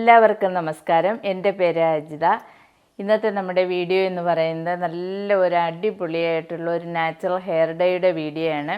എല്ലാവർക്കും നമസ്കാരം. എന്റെ പേര് അജിത. ഇന്നത്തെ നമ്മുടെ വീഡിയോ എന്ന് പറയുന്നത് നല്ല ഒരു അടിപൊളിയായിട്ടുള്ള ഒരു നാച്ചുറൽ ഹെയർ ഡേയുടെ വീഡിയോ ആണ്.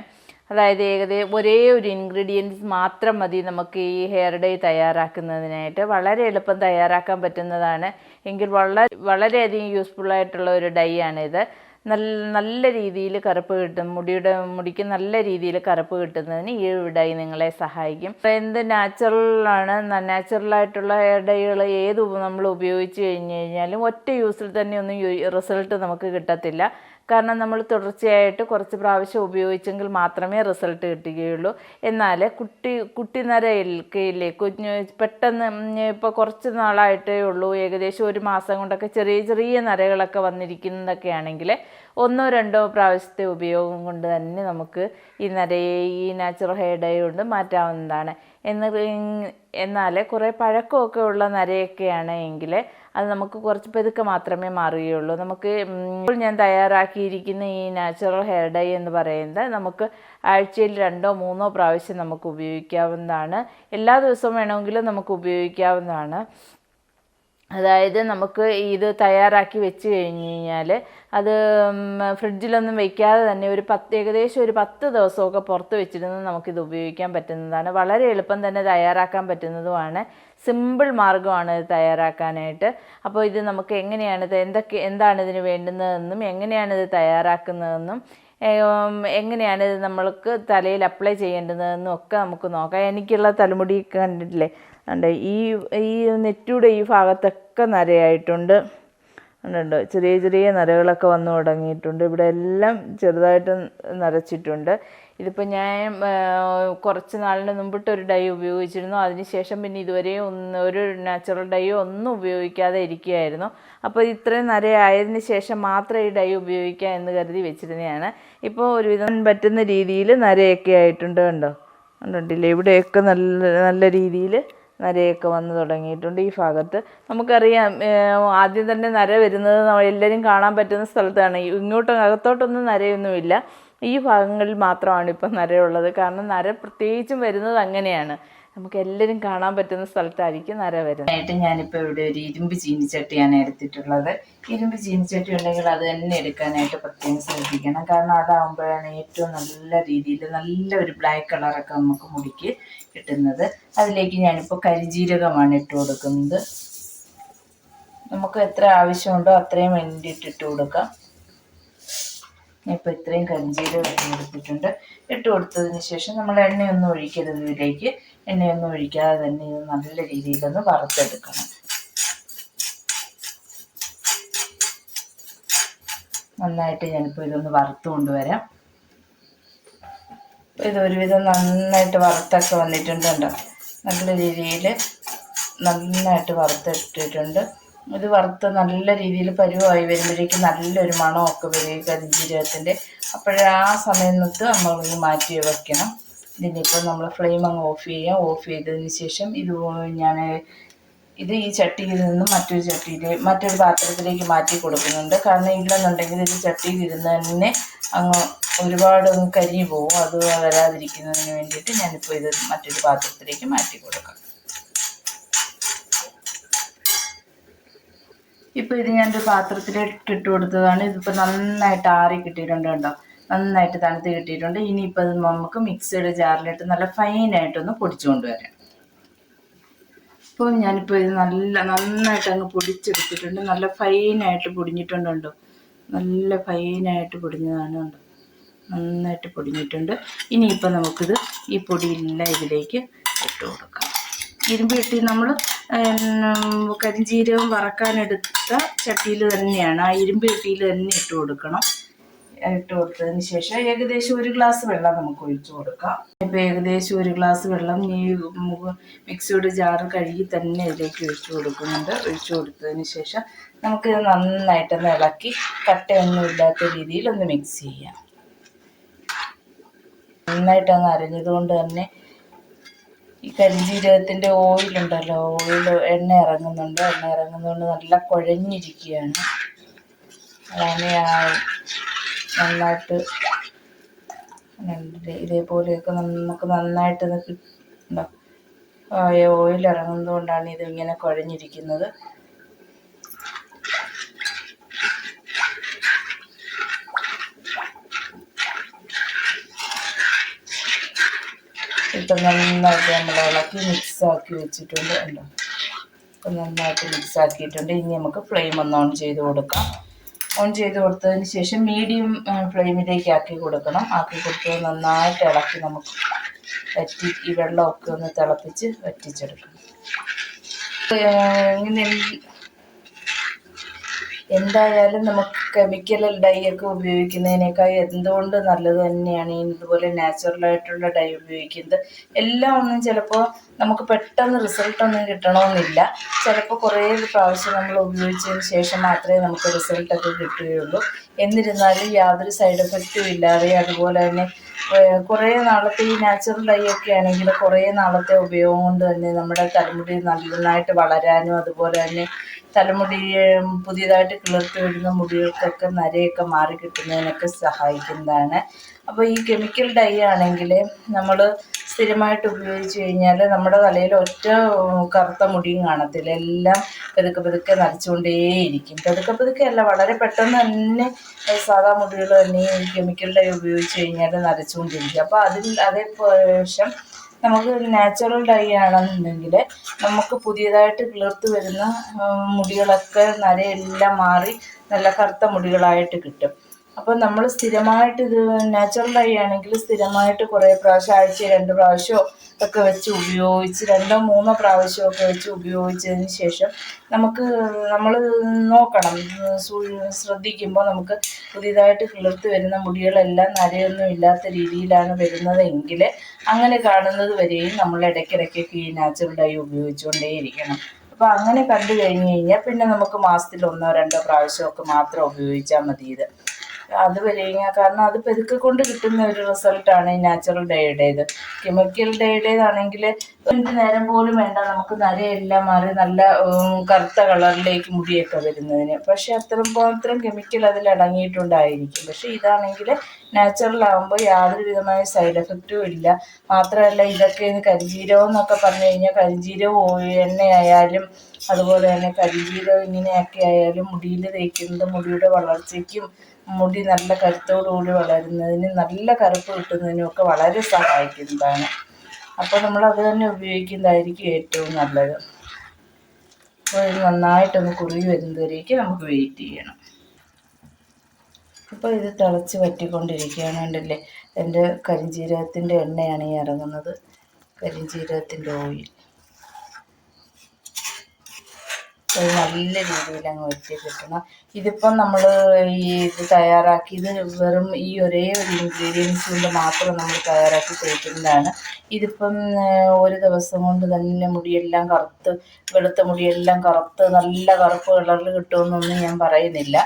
അതായത് ഏകദേശം ഒരേ ഒരു ഇൻഗ്രീഡിയൻസ് മാത്രം മതി നമുക്ക് ഈ ഹെയർ ഡേ തയ്യാറാക്കുന്നതിനായിട്ട്. വളരെ എളുപ്പം തയ്യാറാക്കാൻ പറ്റുന്നതാണ്. എങ്കിൽ വളരെ വളരെയധികം യൂസ്ഫുൾ ആയിട്ടുള്ള ഒരു ഡൈ ആണിത്. നല്ല നല്ല രീതിയിൽ കറുപ്പ് കിട്ടും. മുടിയുടെ മുടിക്ക് നല്ല രീതിയിൽ കറുപ്പ് കിട്ടുന്നതിന് ഈ ഡൈ നിങ്ങളെ സഹായിക്കും. അപ്പോൾ എന്ത് നാച്ചുറലാണ് നാച്ചുറലായിട്ടുള്ള ഡൈകൾ ഏത് നമ്മൾ ഉപയോഗിച്ച് കഴിഞ്ഞ് കഴിഞ്ഞാലും ഒറ്റ യൂസിൽ തന്നെ ഒന്നും റിസൾട്ട് നമുക്ക് കിട്ടത്തില്ല. കാരണം നമ്മൾ തുടർച്ചയായിട്ട് കുറച്ച് പ്രാവശ്യം ഉപയോഗിച്ചെങ്കിൽ മാത്രമേ റിസൾട്ട് കിട്ടുകയുള്ളൂ. എന്നാൽ കുട്ടി കുട്ടി നരയില്ലേ കുഞ്ഞ് പെട്ടെന്ന് ഇപ്പോൾ കുറച്ച് നാളായിട്ടേ ഉള്ളൂ. ഏകദേശം ഒരു മാസം കൊണ്ടൊക്കെ ചെറിയ ചെറിയ നരകളൊക്കെ വന്നിരിക്കുന്നതൊക്കെ ആണെങ്കിൽ ഒന്നോ രണ്ടോ പ്രാവശ്യത്തെ ഉപയോഗം കൊണ്ട് തന്നെ നമുക്ക് ഈ നരയെ ഈ നാച്ചുറൽ ഹെയർ ഡൈ കൊണ്ട് മാറ്റാവുന്നതാണ്. എന്ന് എന്നാൽ കുറേ പഴക്കമൊക്കെ ഉള്ള നരയൊക്കെയാണ് എങ്കിൽ അത് നമുക്ക് കുറച്ച് പതുക്കെ മാത്രമേ മാറുകയുള്ളൂ. നമുക്ക് ഇപ്പോൾ ഞാൻ തയ്യാറാക്കിയിരിക്കുന്ന ഈ നാച്ചുറൽ ഹെയർ ഡൈ എന്ന് പറയുന്നത് നമുക്ക് ആഴ്ചയിൽ രണ്ടോ മൂന്നോ പ്രാവശ്യം നമുക്ക് ഉപയോഗിക്കാവുന്നതാണ്. എല്ലാ ദിവസവും വേണമെങ്കിലും നമുക്ക് ഉപയോഗിക്കാവുന്നതാണ്. അതായത് നമുക്ക് ഇത് തയ്യാറാക്കി വെച്ച് കഴിഞ്ഞ് കഴിഞ്ഞാൽ അത് ഫ്രിഡ്ജിലൊന്നും വെക്കാതെ തന്നെ ഒരു പത്ത് ഏകദേശം ഒരു പത്ത് ദിവസമൊക്കെ പുറത്ത് വെച്ചിരുന്ന് നമുക്കിത് ഉപയോഗിക്കാൻ പറ്റുന്നതാണ്. വളരെ എളുപ്പം തന്നെ തയ്യാറാക്കാൻ പറ്റുന്നതുമാണ്. സിമ്പിൾ മാർഗമാണ് ഇത് തയ്യാറാക്കാനായിട്ട്. അപ്പോൾ ഇത് നമുക്ക് എങ്ങനെയാണ് എന്തൊക്കെ എന്താണ് ഇതിന് വേണ്ടുന്നതെന്നും എങ്ങനെയാണ് ഇത് തയ്യാറാക്കുന്നതെന്നും എങ്ങനെയാണ് ഇത് നമ്മൾക്ക് തലയിൽ അപ്ലൈ ചെയ്യേണ്ടതെന്നും ഒക്കെ നമുക്ക് നോക്കാം. എനിക്കുള്ള തലമുടി കണ്ടിട്ടില്ലേ? ഉണ്ട് ഈ ഈ നെറ്റിയുടെ ഈ ഭാഗത്തൊക്കെ നരയായിട്ടുണ്ട്. ഉണ്ട് ചെറിയ ചെറിയ നരകളൊക്കെ വന്നു തുടങ്ങിയിട്ടുണ്ട്. ഇവിടെ എല്ലാം ചെറുതായിട്ട് നരച്ചിട്ടുണ്ട്. ഇതിപ്പോൾ ഞാൻ കുറച്ച് നാളിന് മുമ്പിട്ട് ഒരു ഡൈ ഉപയോഗിച്ചിരുന്നു. അതിനുശേഷം പിന്നെ ഇതുവരെ ഒന്ന് ഒരു നാച്ചുറൽ ഡൈയോ ഒന്നും ഉപയോഗിക്കാതെ ഇരിക്കുകയായിരുന്നു. അപ്പോൾ ഇത്രയും നരയായതിനു ശേഷം മാത്രം ഈ ഡൈ ഉപയോഗിക്കാം എന്ന് കരുതി വെച്ചിരുന്നതാണ്. ഇപ്പോൾ ഒരുവിധം പറ്റുന്ന രീതിയിൽ നരയൊക്കെ ആയിട്ടുണ്ട് കണ്ടോ? കണ്ടിട്ടില്ലേ? ഇവിടെയൊക്കെ നല്ല നല്ല രീതിയിൽ നരയൊക്കെ വന്ന് തുടങ്ങിയിട്ടുണ്ട്. ഈ ഭാഗത്ത് നമുക്കറിയാം ആദ്യം തന്നെ നര വരുന്നത് എല്ലാവരും കാണാൻ പറ്റുന്ന സ്ഥലത്താണ്. ഇങ്ങോട്ടും അകത്തോട്ടൊന്നും നരയൊന്നുമില്ല. ഈ ഭാഗങ്ങളിൽ മാത്രമാണ് ഇപ്പം നരയുള്ളത്. കാരണം നര പ്രത്യേകിച്ചും വരുന്നത് അങ്ങനെയാണ്. നമുക്ക് എല്ലാവരും കാണാൻ പറ്റുന്ന സ്ഥലത്തായിരിക്കും നര വരുന്നത്. ആയിട്ട് ഞാനിപ്പോൾ ഇവിടെ ഒരു ഇരുമ്പ് ചീനിച്ചട്ടിയാണ് എടുത്തിട്ടുള്ളത്. ഇരുമ്പ് ചീനിച്ചട്ടി ഉണ്ടെങ്കിൽ അത് തന്നെ എടുക്കാനായിട്ട് പ്രത്യേകം ശ്രദ്ധിക്കണം. കാരണം അതാകുമ്പോഴാണ് ഏറ്റവും നല്ല രീതിയിൽ നല്ല ഒരു ബ്ലാക്ക് കളറൊക്കെ നമുക്ക് മുടിക്ക് കിട്ടുന്നത്. അതിലേക്ക് ഞാനിപ്പോൾ കരിജീരകമാണ് ഇട്ട് കൊടുക്കുന്നത്. നമുക്ക് എത്ര ആവശ്യമുണ്ടോ അത്രയും വേണ്ടിയിട്ട് ഇട്ട് കൊടുക്കാം. ഇപ്പോൾ ഇത്രയും കരിഞ്ചീരകം ഇട്ട് കൊടുത്തിട്ടുണ്ട്. ഇട്ട് കൊടുത്തതിന് ശേഷം നമ്മൾ എണ്ണയൊന്നും ഒഴിക്കരുത് ഇതിലേക്ക്. എണ്ണയൊന്നും ഒഴിക്കാതെ തന്നെ ഇത് നല്ല രീതിയിലൊന്ന് വറുത്തെടുക്കണം. നന്നായിട്ട് ഞാനിപ്പോൾ ഇതൊന്ന് വറുത്ത് കൊണ്ടുവരാം. ഇത് ഒരുവിധം നന്നായിട്ട് വറുത്തൊക്കെ വന്നിട്ടുണ്ട് നല്ല രീതിയിൽ നന്നായിട്ട് വറുത്തിട്ടിട്ടുണ്ട് ഇത് വറുത്ത് നല്ല രീതിയിൽ പരുവായി വരുമ്പോഴേക്ക് നല്ലൊരു മണമൊക്കെ വരും കരിഞ്ജീരകത്തിന്റെ അപ്പോഴേ ആ സമയത്ത് നമ്മൾ മാറ്റി വെക്കണം. ഇതിനിപ്പോൾ നമ്മൾ ഫ്ലെയിം അങ്ങ് ഓഫ് ചെയ്യാം. ഓഫ് ചെയ്തതിന് ശേഷം ഇത് ഞാൻ ഇത് ഈ ചട്ടിയിൽ നിന്നും മറ്റൊരു ചട്ടിയിൽ മറ്റൊരു പാത്രത്തിലേക്ക് മാറ്റി കൊടുക്കുന്നുണ്ട്. കാരണം ഇല്ലെന്നുണ്ടെങ്കിൽ ഇത് ചട്ടിയിൽ ഇരുന്ന് തന്നെ അങ്ങ് ഒരുപാട് അങ്ങ് കരിഞ്ഞു പോകും. അത് വരാതിരിക്കുന്നതിന് വേണ്ടിയിട്ട് ഞാനിപ്പോൾ ഇത് മറ്റൊരു പാത്രത്തിലേക്ക് മാറ്റി കൊടുക്കാം. ഇപ്പോൾ ഇത് ഞാനൊരു പാത്രത്തിലേക്ക് ഇട്ട് കൊടുത്തതാണ്. ഇതിപ്പോൾ നന്നായിട്ട് ആറി കിട്ടിയിട്ടുണ്ട് കേട്ടോ നന്നായിട്ട് തണുത്ത് കിട്ടിയിട്ടുണ്ട്. ഇനിയിപ്പോൾ അത് നമുക്ക് മിക്സിയുടെ ജാറിലിട്ട് നല്ല ഫൈനായിട്ടൊന്ന് പൊടിച്ചു കൊണ്ടുവരാം ഇപ്പോൾ ഞാനിപ്പോൾ ഇത് നല്ല നന്നായിട്ട് അങ്ങ് പൊടിച്ചെടുത്തിട്ടുണ്ട്. നല്ല ഫൈനായിട്ട് പൊടിഞ്ഞിട്ടുണ്ട് നല്ല ഫൈനായിട്ട് പൊടിഞ്ഞതാണ് കണ്ടോ. നന്നായിട്ട് പൊടിഞ്ഞിട്ടുണ്ട്. ഇനിയിപ്പോൾ നമുക്കിത് ഈ പൊടിയെല്ലാം ഇതിലേക്ക് ഇട്ട് കൊടുക്കാം. ഇരുമ്പ് കിട്ടി നമ്മൾ കരിഞ്ജീരകം വറക്കാനെടുത്ത ചട്ടിയിൽ തന്നെയാണ് ആ ഇരുമ്പ് ചട്ടിയിൽ തന്നെ ഇട്ട് കൊടുക്കണം. ഇട്ട് കൊടുത്തതിന് ശേഷം ഏകദേശം ഒരു ഗ്ലാസ് വെള്ളം നമുക്ക് ഒഴിച്ചു കൊടുക്കാം. ഇപ്പം ഏകദേശം ഒരു ഗ്ലാസ് വെള്ളം ഈ മിക്സിയുടെ ജാറ് കഴുകി തന്നെ ഇതിലേക്ക് ഒഴിച്ചു കൊടുക്കുന്നുണ്ട്. ഒഴിച്ചു കൊടുത്തതിന് ശേഷം നമുക്ക് നന്നായിട്ടൊന്ന് ഇളക്കി കട്ടയൊന്നും ഇല്ലാത്ത രീതിയിൽ ഒന്ന് മിക്സ് ചെയ്യാം. നന്നായിട്ട് അങ്ങ് അരഞ്ഞതുകൊണ്ട് തന്നെ ഈ കരിഞ്ജീരകത്തിന്റെ ഓയിലുണ്ടല്ലോ ഓയിൽ എണ്ണ ഇറങ്ങുന്നുണ്ട്. എണ്ണ ഇറങ്ങുന്നതുകൊണ്ട് നല്ല കുഴഞ്ഞിരിക്കുകയാണ്. അതാണ് നന്നായിട്ട് ഇതേപോലെയൊക്കെ നമുക്ക് നന്നായിട്ട് കിട്ടും ഓയിൽ ഇറങ്ങുന്നതുകൊണ്ടാണ് ഇത് ഇങ്ങനെ കുഴഞ്ഞിരിക്കുന്നത്. ഇപ്പം നന്നായിട്ട് നമ്മൾ ഇളക്കി മിക്സ് ആക്കി വെച്ചിട്ടുണ്ട്. ഉണ്ടോ ഇപ്പം നന്നായിട്ട് മിക്സ് ആക്കിയിട്ടുണ്ട് ഇനി നമുക്ക് ഫ്ലെയിം ഒന്ന് ഓൺ ചെയ്ത് കൊടുക്കാം. ഓൺ ചെയ്ത് കൊടുത്തതിന് ശേഷം മീഡിയം ഫ്ലെയിമിലേക്ക് ആക്കി കൊടുക്കണം. ആക്കി കൊടുത്ത് നന്നായിട്ട് ഇളക്കി നമുക്ക് വറ്റി ഈ വെള്ളമൊക്കെ ഒന്ന് തിളപ്പിച്ച് വറ്റിച്ചെടുക്കണം. ഇങ്ങനെ എന്തായാലും നമുക്ക് കെമിക്കൽ ഡൈ ഒക്കെ ഉപയോഗിക്കുന്നതിനേക്കാൾ എന്തുകൊണ്ട് നല്ലത് തന്നെയാണ്? ഇതുപോലെ നാച്ചുറൽ ആയിട്ടുള്ള ഡൈ ഉപയോഗിക്കുന്നത്. എല്ലാം ഒന്നും ചിലപ്പോൾ നമുക്ക് പെട്ടെന്ന് റിസൾട്ട് ഒന്നും കിട്ടണമെന്നില്ല. ചിലപ്പോൾ കുറേ പ്രാവശ്യം നമ്മൾ ഉപയോഗിച്ചതിന് ശേഷം മാത്രമേ നമുക്ക് റിസൾട്ട് റിസൾട്ടൊക്കെ കിട്ടുകയുള്ളൂ. എന്നിരുന്നാലും യാതൊരു സൈഡ് എഫക്റ്റും ഇല്ലാതെ അതുപോലെ തന്നെ കുറേ നാളത്തെ ഈ നാച്ചുറൽ ഡൈ ഒക്കെ ആണെങ്കിൽ കുറേ നാളത്തെ ഉപയോഗം കൊണ്ട് തന്നെ നമ്മുടെ തലമുടി നന്നായിട്ട് വളരാനും അതുപോലെ തന്നെ തലമുടി പുതിയതായിട്ട് കിളിർത്ത് വരുന്ന മുടികൾക്കൊക്കെ നരയൊക്കെ മാറി കിട്ടുന്നതിനൊക്കെ സഹായിക്കുന്നതാണ്. അപ്പോൾ ഈ കെമിക്കൽ ഡൈ ആണെങ്കിൽ നമ്മൾ സ്ഥിരമായിട്ട് ഉപയോഗിച്ച് കഴിഞ്ഞാൽ നമ്മുടെ തലയിൽ ഒറ്റ കറുത്ത മുടിയും കാണത്തില്ല. എല്ലാം പതുക്കെ പതുക്കെ നരച്ചുകൊണ്ടേയിരിക്കും. പതുക്കെ പതുക്കെ അല്ല വളരെ പെട്ടെന്ന് തന്നെ സാധാ മുടികൾ തന്നെ ഈ കെമിക്കൽ ഡൈ ഉപയോഗിച്ച് കഴിഞ്ഞാൽ നരച്ചുകൊണ്ടിരിക്കും. അപ്പോൾ അതിൽ അതേ ശേഷം നമുക്ക് നാച്ചുറൽ ഡൈ ആണെന്നുണ്ടെങ്കിൽ നമുക്ക് പുതിയതായിട്ട് കിളിർത്ത് വരുന്ന മുടികളൊക്കെ നരയെല്ലാം മാറി നല്ല കറുത്ത മുടികളായിട്ട് കിട്ടും. അപ്പോൾ നമ്മൾ സ്ഥിരമായിട്ട് ഇത് നാച്ചുറൽ ഡൈ ആണെങ്കിൽ സ്ഥിരമായിട്ട് കുറേ പ്രാവശ്യം ആഴ്ച രണ്ട് പ്രാവശ്യമോ ഒക്കെ വെച്ച് ഉപയോഗിച്ച് രണ്ടോ മൂന്നോ പ്രാവശ്യമൊക്കെ വെച്ച് ഉപയോഗിച്ചതിന് ശേഷം നമുക്ക് നമ്മൾ നോക്കണം. ശ്രദ്ധിക്കുമ്പോൾ നമുക്ക് പുതിയതായിട്ട് കിളിർത്ത് വരുന്ന മുടികളെല്ലാം നരയൊന്നും ഇല്ലാത്ത രീതിയിലാണ് വരുന്നതെങ്കിൽ അങ്ങനെ കാണുന്നത് വരെയും നമ്മൾ ഇടയ്ക്കിടയ്ക്കൊക്കെ ഈ നാച്ചുറൽ ഡൈ ഉപയോഗിച്ചുകൊണ്ടേയിരിക്കണം. അപ്പോൾ അങ്ങനെ കണ്ടു കഴിഞ്ഞ് കഴിഞ്ഞാൽ പിന്നെ നമുക്ക് മാസത്തിൽ ഒന്നോ രണ്ടോ പ്രാവശ്യമൊക്കെ മാത്രം ഉപയോഗിച്ചാൽ മതി ഇത് അത് വരിക കാരണം അത് പെരുക്കി കൊണ്ട് കിട്ടുന്ന ഒരു റിസൾട്ടാണ് ഈ നാച്ചുറൽ ഡേയുടേത് കെമിക്കൽ ഡേയുടേതാണെങ്കിൽ ഒരു നേരം പോലും വേണ്ട നമുക്ക് നരയെല്ലാം മാറി നല്ല കറുത്ത കളറിലേക്ക് മുടിയൊക്കെ വരുന്നതിന്. പക്ഷെ അത്രയും മാത്രം കെമിക്കൽ അതിൽ അടങ്ങിയിട്ടുണ്ടായിരിക്കും. പക്ഷെ ഇതാണെങ്കിൽ നാച്ചുറൽ ആകുമ്പോൾ യാതൊരു വിധമായ സൈഡ് എഫക്റ്റും ഇല്ല. മാത്രമല്ല ഇതൊക്കെ ഇത് കരിഞ്ജീരകം എന്നൊക്കെ പറഞ്ഞു കഴിഞ്ഞാൽ കരിഞ്ജീരകം എണ്ണയായാലും അതുപോലെ തന്നെ കരിഞ്ജീരകം ഇങ്ങനെയൊക്കെ ആയാലും മുടിയിൽ തേക്കുന്നത് മുടിയുടെ വളർച്ചയ്ക്കും മുടി നല്ല കരുത്തോടുകൂടി വളരുന്നതിന് നല്ല കറുപ്പ് കിട്ടുന്നതിനും ഒക്കെ വളരെ സഹായിക്കുന്നതാണ്. അപ്പോൾ നമ്മൾ അത് തന്നെ ഉപയോഗിക്കുന്നതായിരിക്കും ഏറ്റവും നല്ലത്. അപ്പോൾ ഇത് നന്നായിട്ടൊന്ന് കുറുകി വരുന്നതിലേക്ക് നമുക്ക് വെയിറ്റ് ചെയ്യണം. അപ്പോൾ ഇത് തിളച്ച് വറ്റിക്കൊണ്ടിരിക്കുകയാണ് ഉണ്ടല്ലേ എന്റെ കരിഞ്ജീരകത്തിന്റെ എണ്ണയാണ് ഈ ഇറങ്ങുന്നത്. കരിഞ്ജീരകത്തിന്റെ ഓയിൽ അത് നല്ല രീതിയിൽ അങ്ങ് വെട്ടി കിട്ടണം. ഇതിപ്പം നമ്മൾ ഈ ഇത് തയ്യാറാക്കി ഇത് വെറും ഈ ഒരേ ഒരു ഇൻഗ്രീഡിയൻസ് കൊണ്ട് മാത്രം നമ്മൾ തയ്യാറാക്കി കഴിക്കുന്നതാണ് ഇതിപ്പം ഒരു ദിവസം കൊണ്ട് തന്നെ മുടിയെല്ലാം കറുത്ത് വെളുത്ത മുടിയെല്ലാം കറുത്ത് നല്ല കറുപ്പ് കളറിൽ കിട്ടുമെന്നൊന്നും ഞാൻ പറയുന്നില്ല.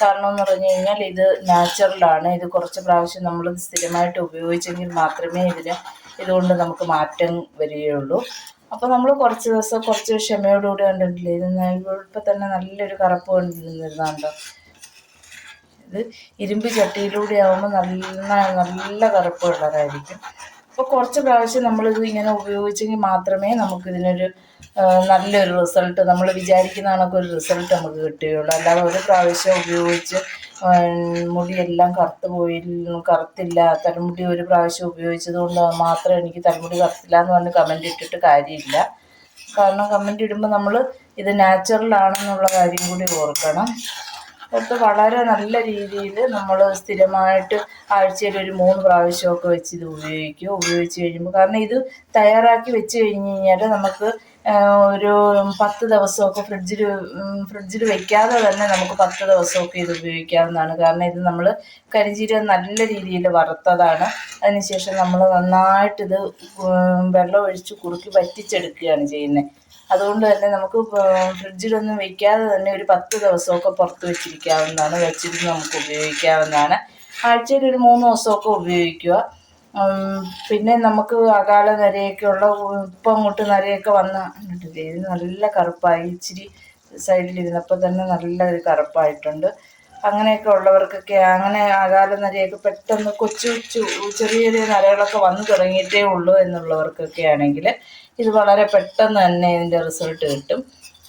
കാരണം എന്ന് പറഞ്ഞു കഴിഞ്ഞാൽ ഇത് നാച്ചുറലാണ് ഇത് കുറച്ച് പ്രാവശ്യം നമ്മൾ സ്ഥിരമായിട്ട് ഉപയോഗിച്ചെങ്കിൽ മാത്രമേ ഇതിന് ഇതുകൊണ്ട് നമുക്ക് മാറ്റം വരികയുള്ളൂ. അപ്പോൾ നമ്മൾ കുറച്ച് ദിവസം കുറച്ച് ക്ഷമയോടുകൂടി കണ്ടിട്ടില്ലേ? ഇത് ഇപ്പം തന്നെ നല്ലൊരു കറുപ്പ് കണ്ടിരുന്നിരുന്നുണ്ടോ ഇത് ഇരുമ്പ് ചട്ടിയിലൂടെ ആകുമ്പോൾ നല്ല നല്ല കറുപ്പ് കളറായിരിക്കും അപ്പോൾ കുറച്ച് പ്രാവശ്യം നമ്മളിത് ഇങ്ങനെ ഉപയോഗിച്ചെങ്കിൽ മാത്രമേ നമുക്കിതിനൊരു നല്ലൊരു റിസൾട്ട് നമ്മൾ വിചാരിക്കുന്ന കണക്ക് ഒരു റിസൾട്ട് നമുക്ക് കിട്ടുകയുള്ളൂ. അല്ലാതെ ഒരു പ്രാവശ്യം ഉപയോഗിച്ച് മുടിയെല്ലാം കറുത്ത് പോയി കറുത്തില്ല തലമുടി ഒരു പ്രാവശ്യം ഉപയോഗിച്ചത് കൊണ്ട് മാത്രം എനിക്ക് തലമുടി കറുത്തില്ല എന്ന് പറഞ്ഞ് കമന്റ് ഇട്ടിട്ട് കാര്യമില്ല. കാരണം കമന്റ് ഇടുമ്പോൾ നമ്മൾ ഇത് നാച്ചുറൽ ആണെന്നുള്ള കാര്യം കൂടി ഓർക്കണം. അത് വളരെ നല്ല രീതിയിൽ നമ്മൾ സ്ഥിരമായിട്ട് ആഴ്ചയിൽ ഒരു മൂന്ന് പ്രാവശ്യമൊക്കെ വെച്ച് ഇത് ഉപയോഗിക്കുക ഉപയോഗിച്ച് കഴിയുമ്പോൾ കാരണം ഇത് തയ്യാറാക്കി വെച്ച് കഴിഞ്ഞ് കഴിഞ്ഞാൽ നമുക്ക് ഒരു പത്ത് ദിവസമൊക്കെ ഫ്രിഡ്ജിൽ ഫ്രിഡ്ജിൽ വെക്കാതെ തന്നെ നമുക്ക് പത്ത് ദിവസമൊക്കെ ഇത് ഉപയോഗിക്കാവുന്നതാണ്. കാരണം ഇത് നമ്മൾ കരിഞ്ചീരകം നല്ല രീതിയിൽ വറുത്തതാണ്. അതിനുശേഷം നമ്മൾ നന്നായിട്ടിത് വെള്ളം ഒഴിച്ച് കുറുക്കി വറ്റിച്ചെടുക്കുകയാണ് ചെയ്യുന്നത് അതുകൊണ്ട് തന്നെ നമുക്ക് ഫ്രിഡ്ജിലൊന്നും വെക്കാതെ തന്നെ ഒരു പത്ത് ദിവസമൊക്കെ പുറത്ത് വെച്ചിരിക്കാവുന്നതാണ് വെച്ചിരുന്ന് നമുക്ക് ഉപയോഗിക്കാവുന്നതാണ്. ആഴ്ചയിൽ ഒരു മൂന്ന് ദിവസമൊക്കെ ഉപയോഗിക്കുക. പിന്നെ നമുക്ക് അകാല നരയൊക്കെയുള്ള ഇപ്പം അങ്ങോട്ട് നരയൊക്കെ വന്ന ഇത് നല്ല കറുപ്പായി ഇച്ചിരി സൈഡിൽ ഇരുന്നപ്പോൾ തന്നെ നല്ല ഒരു കറുപ്പായിട്ടുണ്ട്. അങ്ങനെയൊക്കെ ഉള്ളവർക്കൊക്കെ അങ്ങനെ അകാല നരയൊക്കെ പെട്ടെന്ന് കൊച്ചു കൊച്ചു ചെറിയ ചെറിയ നരകളൊക്കെ വന്നു തുടങ്ങിയിട്ടേ ഉള്ളൂ എന്നുള്ളവർക്കൊക്കെ ആണെങ്കിൽ ഇത് വളരെ പെട്ടെന്ന് തന്നെ ഇതിന്റെ റിസൾട്ട് കിട്ടും.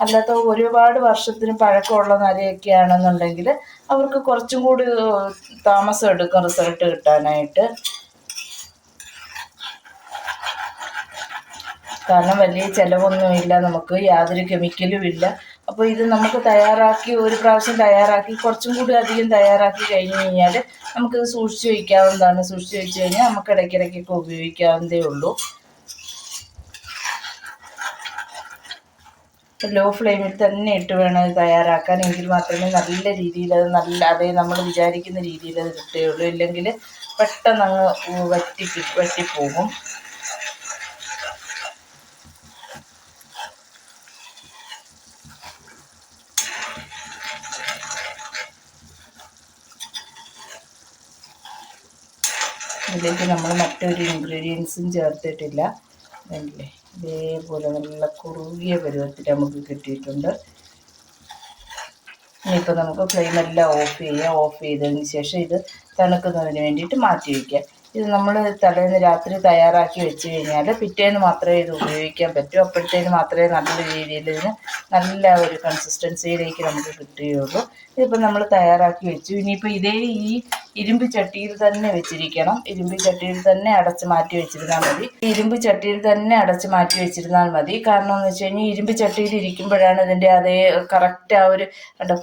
അല്ലാത്ത ഒരുപാട് വർഷത്തിന് പഴക്കമുള്ള നരയൊക്കെ ആണെന്നുണ്ടെങ്കിൽ അവർക്ക് കുറച്ചും കൂടി താമസം എടുക്കും റിസൾട്ട് കിട്ടാനായിട്ട്. കാരണം വലിയ ചിലവൊന്നുമില്ല നമുക്ക് യാതൊരു കെമിക്കലും ഇല്ല. അപ്പോൾ ഇത് നമുക്ക് തയ്യാറാക്കി ഒരു പ്രാവശ്യം തയ്യാറാക്കി കുറച്ചും കൂടി അധികം തയ്യാറാക്കി കഴിഞ്ഞു കഴിഞ്ഞാൽ നമുക്കിത് സൂക്ഷിച്ചു വയ്ക്കാവുന്നതാണ്. സൂക്ഷിച്ചു വെച്ച് കഴിഞ്ഞാൽ നമുക്ക് ഇടയ്ക്കിടയ്ക്കൊക്കെ ഉപയോഗിക്കാവുന്നതേ ഉള്ളൂ. ലോ ഫ്ലെയിമിൽ തന്നെ ഇട്ട് വേണം ഇത് തയ്യാറാക്കാൻ. എങ്കിൽ മാത്രമേ നല്ല രീതിയിൽ അത് നല്ല അതേ നമ്മൾ വിചാരിക്കുന്ന രീതിയിൽ അത് കിട്ടുകയുള്ളൂ ഇല്ലെങ്കിൽ പെട്ടെന്ന് അങ്ങ് വറ്റി വറ്റിപ്പോകും ഇതിലേക്ക് നമ്മൾ മറ്റൊരു ഇൻഗ്രീഡിയൻസും ചേർത്തിട്ടില്ല. കണ്ടില്ലേ ഇതേപോലെ നല്ല കുറുകിയ പരുവത്തിൽ നമുക്ക് കിട്ടിയിട്ടുണ്ട്. ഇനിയിപ്പോൾ നമുക്ക് ഫ്ലെയിമെല്ലാം ഓഫ് ചെയ്യാം. ഓഫ് ചെയ്തതിന് ശേഷം ഇത് തണുക്കുന്നതിന് വേണ്ടിയിട്ട് മാറ്റി വയ്ക്കാം ഇത് നമ്മൾ തലേന്ന് രാത്രി തയ്യാറാക്കി വെച്ച് കഴിഞ്ഞാൽ പിറ്റേന്ന് മാത്രമേ ഇത് ഉപയോഗിക്കാൻ പറ്റൂ. അപ്പോഴത്തേന് മാത്രമേ നല്ല രീതിയിൽ ഇതിന് നല്ല ഒരു കൺസിസ്റ്റൻസിയിലേക്ക് നമുക്ക് കിട്ടുകയുള്ളൂ. ഇതിപ്പോൾ നമ്മൾ തയ്യാറാക്കി വെച്ചു. ഇനിയിപ്പോൾ ഇതേ ഈ ഇരുമ്പ് ചട്ടിയിൽ തന്നെ വെച്ചിരിക്കണം. ഇരുമ്പ് ചട്ടിയിൽ തന്നെ അടച്ച് മാറ്റി വെച്ചിരുന്നാൽ മതി. ഇരുമ്പ് ചട്ടിയിൽ തന്നെ അടച്ച് മാറ്റി വെച്ചിരുന്നാൽ മതി. കാരണം എന്ന് വെച്ച് കഴിഞ്ഞാൽ ഇരുമ്പ് ചട്ടിയിൽ ഇരിക്കുമ്പോഴാണ് ഇതിന്റെ അതേ കറക്റ്റ് ആ ഒരു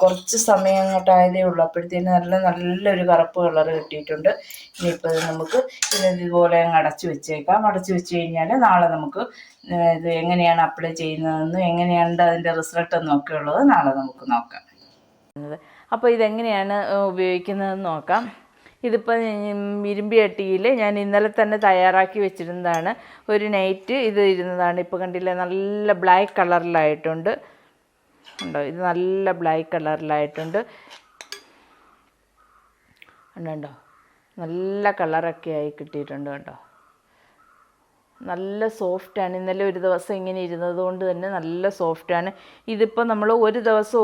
കുറച്ച് സമയം അങ്ങോട്ടായതേ ഉള്ളൂ. അപ്പോഴത്തേന് നല്ല നല്ലൊരു കറുപ്പ് കളർ കിട്ടിയിട്ടുണ്ട്. ഇനിയിപ്പോൾ ഇത് നമുക്ക് ഇത് ഇതുപോലെ അങ്ങ് അടച്ച് വെച്ചേക്കാം. അടച്ച് വെച്ച് കഴിഞ്ഞാൽ നാളെ നമുക്ക് ഇത് എങ്ങനെയാണ് അപ്ലൈ ചെയ്യുന്നതെന്നും എങ്ങനെയാണ് അതിന്റെ റിസൾട്ട് എന്നൊക്കെ ഉള്ളത് നാളെ നമുക്ക് നോക്കാം. അപ്പോൾ ഇതെങ്ങനെയാണ് ഉപയോഗിക്കുന്നത് ഉപയോഗിക്കുന്നതെന്ന് നോക്കാം. ഇതിപ്പോൾ ഇരുമ്പി ചട്ടിയിൽ ഞാൻ ഇന്നലെ തന്നെ തയ്യാറാക്കി വെച്ചിരുന്നതാണ്. ഒരു നൈറ്റ് ഇത് ഇരുന്നതാണ്. ഇപ്പോൾ കണ്ടില്ലേ നല്ല ബ്ലാക്ക് കളറിലായിട്ടുണ്ട്. ഉണ്ടോ? ഇത് നല്ല ബ്ലാക്ക് കളറിലായിട്ടുണ്ട്. ഉണ്ടോ നല്ല കളറൊക്കെ ആയി കിട്ടിയിട്ടുണ്ട് കേട്ടോ നല്ല സോഫ്റ്റാണ് ഇന്നലെ ഒരു ദിവസം ഇങ്ങനെ ഇരുന്നത് കൊണ്ട് തന്നെ നല്ല സോഫ്റ്റാണ് ഇതിപ്പോൾ നമ്മൾ ഒരു ദിവസം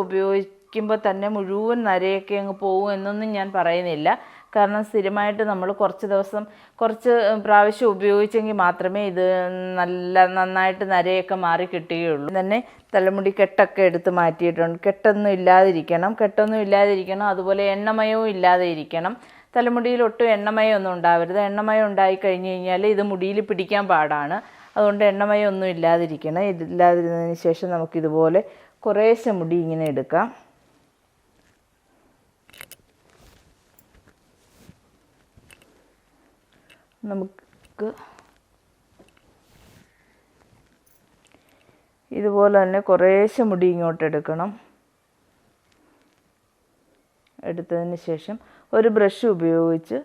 ഉപയോഗിക്കുമ്പോൾ തന്നെ മുഴുവൻ നരയൊക്കെ അങ്ങ് പോകും എന്നൊന്നും ഞാൻ പറയുന്നില്ല. കാരണം സ്ഥിരമായിട്ട് നമ്മൾ കുറച്ച് ദിവസം കുറച്ച് പ്രാവശ്യം ഉപയോഗിച്ചെങ്കിൽ മാത്രമേ ഇത് നല്ല നന്നായിട്ട് നരയൊക്കെ മാറി കിട്ടുകയുള്ളൂ. തന്നെ തലമുടി കെട്ടൊക്കെ എടുത്ത് മാറ്റിയിട്ടുണ്ട്. കെട്ടൊന്നും ഇല്ലാതിരിക്കണം. കെട്ടൊന്നും ഇല്ലാതിരിക്കണം. അതുപോലെ എണ്ണമയവും ഇല്ലാതെ ഇരിക്കണം തലമുടിയിൽ ഒട്ടും എണ്ണമയം ഒന്നും ഉണ്ടാവരുത്. എണ്ണമയം ഉണ്ടായി കഴിഞ്ഞ് കഴിഞ്ഞാൽ ഇത് മുടിയിൽ പിടിക്കാൻ പാടാണ്. അതുകൊണ്ട് എണ്ണമയം ഒന്നും ഇല്ലാതിരിക്കണം ഇതില്ലാതിരുന്നതിന് ശേഷം നമുക്കിതുപോലെ കുറേശ്ശെ മുടി ഇങ്ങനെ എടുക്കാം. നമുക്ക് ഇതുപോലെ തന്നെ കുറേശ്ശെ മുടി ഇങ്ങോട്ട് എടുക്കണം. എടുത്തതിന് ശേഷം ഒരു ബ്രഷ് ഉപയോഗിച്ച്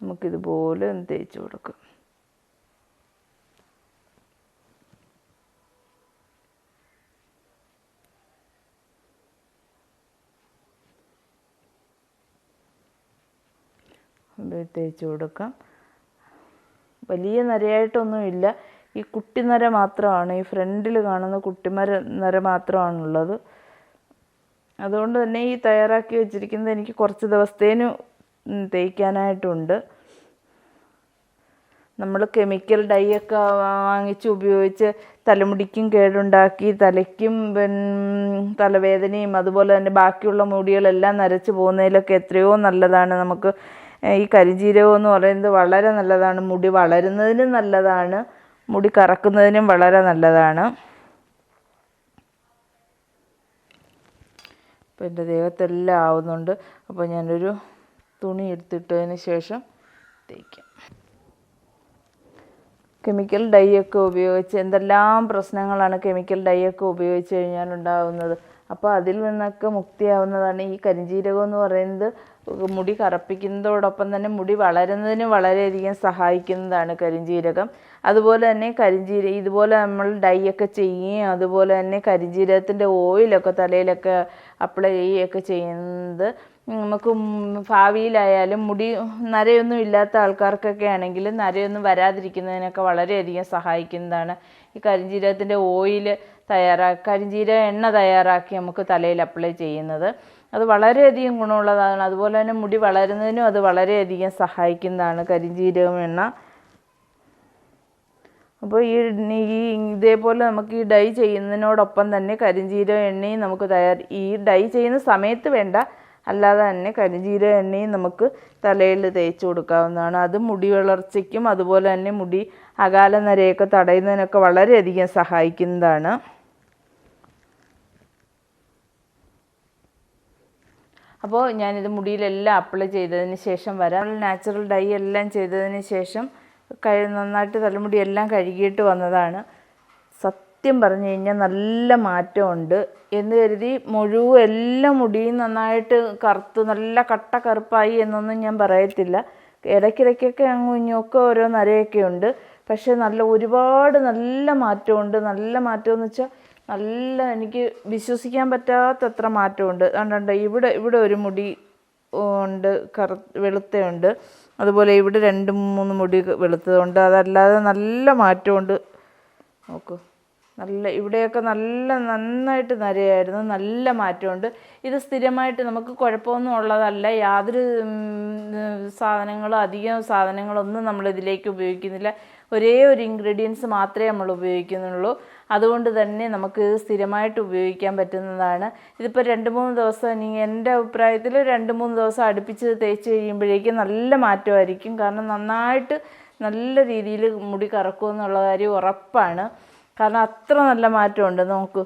നമുക്കിതുപോലെ ഒന്ന് തേച്ച് കൊടുക്കാം. തേച്ച് കൊടുക്കാം. വലിയ നരയായിട്ടൊന്നും ഇല്ല. ഈ കുട്ടി നര മാത്രമാണ് ഈ ഫ്രണ്ടിൽ കാണുന്ന കുട്ടിമര നര മാത്രമാണുള്ളത്. അതുകൊണ്ട് തന്നെ ഈ തയ്യാറാക്കി വെച്ചിരിക്കുന്നത് എനിക്ക് കുറച്ച് ദിവസത്തേന് ഉം, തേയ്ക്കാനായിട്ടുണ്ട്. നമ്മൾ കെമിക്കൽ ഡൈ ഒക്കെ വാങ്ങിച്ച് ഉപയോഗിച്ച് തലമുടിക്കും കേടുണ്ടാക്കി തലയ്ക്കും തലവേദനയും അതുപോലെ തന്നെ ബാക്കിയുള്ള മുടികളെല്ലാം നരച്ച് പോകുന്നതിലൊക്കെ എത്രയോ നല്ലതാണ് നമുക്ക് ഈ കരിഞ്ജീരകം എന്ന് പറയുന്നത് വളരെ നല്ലതാണ്. മുടി വളരുന്നതിനും നല്ലതാണ്. മുടി കറക്കുന്നതിനും വളരെ നല്ലതാണ്. അപ്പോൾ എന്റെ ദേഹത്തെല്ലാം ആവുന്നുണ്ട്. അപ്പോൾ ഞാനൊരു തുണി എടുത്തിട്ടതിന് ശേഷം തേക്കാം. കെമിക്കൽ ഡൈ ഒക്കെ ഉപയോഗിച്ച് എന്തെല്ലാം പ്രശ്നങ്ങളാണ് കെമിക്കൽ ഡൈ ഒക്കെ ഉപയോഗിച്ച് കഴിഞ്ഞാൽ ഉണ്ടാകുന്നത് അപ്പോൾ അതിൽ നിന്നൊക്കെ മുക്തിയാവുന്നതാണ് ഈ കരിഞ്ജീരകം എന്ന് പറയുന്നത്. മുടി കറുപ്പിക്കുന്നതോടൊപ്പം തന്നെ മുടി വളരുന്നതിന് വളരെയധികം സഹായിക്കുന്നതാണ് കരിഞ്ജീരകം അതുപോലെ തന്നെ കരിഞ്ചീര ഇതുപോലെ നമ്മൾ ഡൈ ഒക്കെ ചെയ്യുകയും അതുപോലെ തന്നെ കരിഞ്ജീരകത്തിന്റെ ഓയിലൊക്കെ തലയിലൊക്കെ അപ്ലൈ ചെയ്യുകയൊക്കെ ചെയ്യുന്നത്. നമുക്ക് ഭാവിയിലായാലും മുടി നരയൊന്നും ഇല്ലാത്ത ആൾക്കാർക്കൊക്കെ ആണെങ്കിൽ നരയൊന്നും വരാതിരിക്കുന്നതിനൊക്കെ വളരെയധികം സഹായിക്കുന്നതാണ്. ഈ കരിഞ്ജീരകത്തിന്റെ ഓയിൽ തയ്യാറാ കരിഞ്ജീരക എണ്ണ തയ്യാറാക്കി നമുക്ക് തലയിൽ അപ്ലൈ ചെയ്യുന്നത്. അത് വളരെയധികം ഗുണമുള്ളതാണ്. അതുപോലെ തന്നെ മുടി വളരുന്നതിനും അത് വളരെയധികം സഹായിക്കുന്നതാണ് കരിഞ്ജീരകം എണ്ണ. അപ്പോൾ ഈ ഈ ഇതേപോലെ നമുക്ക് ഈ ഡൈ ചെയ്യുന്നതിനോടൊപ്പം തന്നെ കരിഞ്ജീരക എണ്ണയും നമുക്ക് തയ്യാർ ഈ ഡൈ ചെയ്യുന്ന സമയത്ത് വേണ്ട അല്ലാതെ തന്നെ കരിഞ്ജീരക എണ്ണയും നമുക്ക് തലയിൽ തേച്ച് കൊടുക്കാവുന്നതാണ്. അത് മുടി വളർച്ചയ്ക്കും അതുപോലെ തന്നെ മുടി അകാല നരയൊക്കെ തടയുന്നതിനൊക്കെ വളരെയധികം സഹായിക്കുന്നതാണ്. അപ്പോൾ ഞാനിത് മുടിയിലെല്ലാം അപ്ലൈ ചെയ്തതിന് ശേഷം വരാം. നാച്ചുറൽ ഡൈ എല്ലാം ചെയ്തതിന് ശേഷം കഴി നന്നായിട്ട് തലമുടി എല്ലാം കഴുകിയിട്ട് വന്നതാണ്. സത്യം പറഞ്ഞു കഴിഞ്ഞാൽ നല്ല മാറ്റമുണ്ട് എന്ന് കരുതി മുഴുവൻ എല്ലാ മുടിയും നന്നായിട്ട് കറുത്ത് നല്ല കട്ട കറുപ്പായി എന്നൊന്നും ഞാൻ പറയത്തില്ല. ഇടയ്ക്കിടയ്ക്കൊക്കെ അങ്ങും ഇങ്ങൊക്കെ ഓരോ നരയൊക്കെ ഉണ്ട്. പക്ഷെ നല്ല ഒരുപാട് നല്ല മാറ്റമുണ്ട്. നല്ല മാറ്റം എന്ന് വെച്ചാൽ നല്ല എനിക്ക് വിശ്വസിക്കാൻ പറ്റാത്തത്ര മാറ്റമുണ്ട്. കണ്ടുണ്ട് ഇവിടെ ഇവിടെ ഒരു മുടി ഉണ്ട് കറ വെളുത്തയുണ്ട്. അതുപോലെ ഇവിടെ രണ്ട് മൂന്ന് മുടി വെളുത്തതുണ്ട്. അതല്ലാതെ നല്ല മാറ്റമുണ്ട്. നോക്കൂ. നല്ല ഇവിടെയൊക്കെ നല്ല നന്നായിട്ട് നരയായിരുന്നു. നല്ല മാറ്റമുണ്ട്. ഇത് സ്ഥിരമായിട്ട് നമുക്ക് കുഴപ്പമൊന്നും ഉള്ളതല്ല. യാതൊരു സാധനങ്ങളും അധികം സാധനങ്ങളൊന്നും നമ്മൾ ഇതിലേക്ക് ഉപയോഗിക്കുന്നില്ല. ഒരേ ഒരു ഇൻഗ്രീഡിയൻസ് മാത്രമേ നമ്മൾ ഉപയോഗിക്കുന്നുള്ളൂ. അതുകൊണ്ട് തന്നെ നമുക്ക് സ്ഥിരമായിട്ട് ഉപയോഗിക്കാൻ പറ്റുന്നതാണ്. ഇതിപ്പോൾ രണ്ട് മൂന്ന് ദിവസം ഇനി എന്റെ അഭിപ്രായത്തിൽ രണ്ട് മൂന്ന് ദിവസം അടുപ്പിച്ച് തേച്ച് കഴിയുമ്പോഴേക്കും നല്ല മാറ്റമായിരിക്കും. കാരണം നന്നായിട്ട് നല്ല രീതിയിൽ മുടി കറക്കുമെന്നുള്ള കാര്യം ഉറപ്പാണ്. കാരണം അത്ര നല്ല മാറ്റമുണ്ട് നോക്കൂ.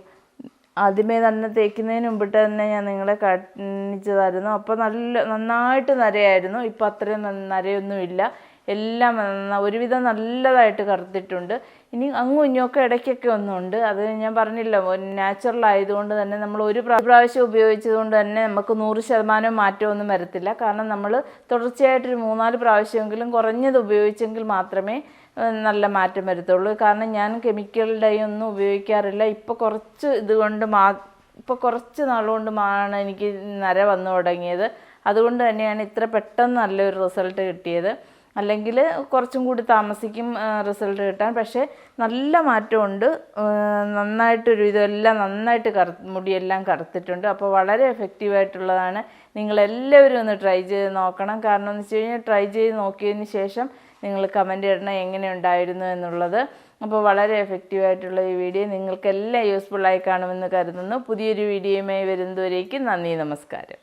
ആദ്യമേ തന്നെ തേക്കുന്നതിന് മുമ്പിട്ട് തന്നെ ഞാൻ നിങ്ങളെ കാണിച്ചതായിരുന്നു. അപ്പോൾ നല്ല നന്നായിട്ട് നരയായിരുന്നു ഇപ്പോൾ അത്രയും നരയൊന്നുമില്ല എല്ലാം ഒരുവിധം നല്ലതായിട്ട് കറുത്തിട്ടുണ്ട്. ഇനി അങ്ങും ഇങ്ങൊക്കെ ഇടയ്ക്കൊക്കെ ഒന്നുണ്ട്. അത് ഞാൻ പറഞ്ഞില്ല നാച്ചുറൽ ആയതുകൊണ്ട് തന്നെ നമ്മൾ ഒരു പ്രാ- പ്രാവശ്യം ഉപയോഗിച്ചത് കൊണ്ട് തന്നെ നമുക്ക് നൂറ് ശതമാനം മാറ്റമൊന്നും വരത്തില്ല. കാരണം നമ്മൾ തുടർച്ചയായിട്ടൊരു മൂന്നാൽ പ്രാവശ്യമെങ്കിലും കുറഞ്ഞത് ഉപയോഗിച്ചെങ്കിൽ മാത്രമേ നല്ല മാറ്റം വരത്തുള്ളൂ. കാരണം ഞാൻ കെമിക്കൽ ഒന്നും ഉപയോഗിക്കാറില്ല. ഇപ്പോൾ കുറച്ച് ഇതുകൊണ്ട് മാ ഇപ്പോൾ കുറച്ച് നാളുകൊണ്ട് ആണ് എനിക്ക് നര വന്നു തുടങ്ങിയത്. അതുകൊണ്ട് തന്നെയാണ് ഇത്ര പെട്ടെന്ന് നല്ലൊരു റിസൾട്ട് കിട്ടിയത്. അല്ലെങ്കിൽ കുറച്ചും കൂടി താമസിക്കും റിസൾട്ട് കിട്ടാൻ. പക്ഷേ നല്ല മാറ്റമുണ്ട്. നന്നായിട്ടൊരു ഇതെല്ലാം നന്നായിട്ട് കറ മുടിയെല്ലാം കറുത്തിട്ടുണ്ട്. അപ്പോൾ വളരെ എഫക്റ്റീവായിട്ടുള്ളതാണ് നിങ്ങളെല്ലാവരും ഒന്ന് ട്രൈ ചെയ്ത് നോക്കണം. കാരണം എന്ന് വെച്ച് കഴിഞ്ഞാൽ ട്രൈ ചെയ്ത് നോക്കിയതിന് ശേഷം നിങ്ങൾ കമന്റ് ഇടണം എങ്ങനെ ഉണ്ടായിരുന്നു എന്നുള്ളത്. അപ്പോൾ വളരെ എഫക്റ്റീവ് ആയിട്ടുള്ള ഈ വീഡിയോ നിങ്ങൾക്കെല്ലാം യൂസ്ഫുള്ളായി കാണുമെന്ന് കരുതുന്നു. പുതിയൊരു വീഡിയോയുമായി വരുന്നതുവരേക്കും നന്ദി നമസ്കാരം.